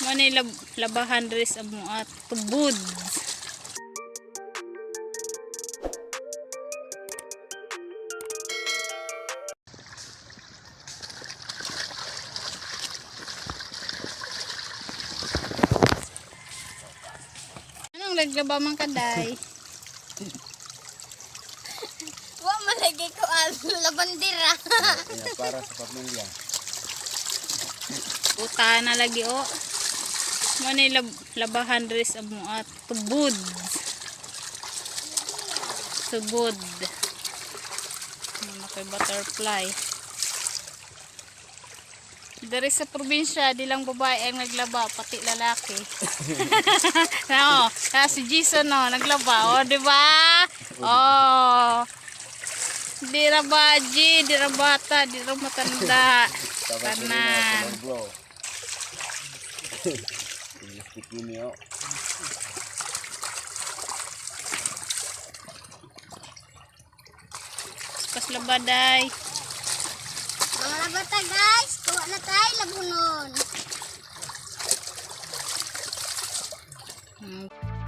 Mani lab labahan res amo at tubod. Anong laglaba man kaday? Wa malagi ko ang labandira. Para sa pamilya. Puta na lagi o. Mani lab labahan res amo at tubod. Tubod. Ano kay butterfly. Dari sa probinsya, di lang babae ang naglaba, pati lalaki. no, na si Jason no, naglaba, oh, di ba? Oh. Di ra baji, di ra bata, di ra matanda. Tanan. Yun yun. Pas labaday. Mga labata guys, kuha na tayo labunon. Hmm.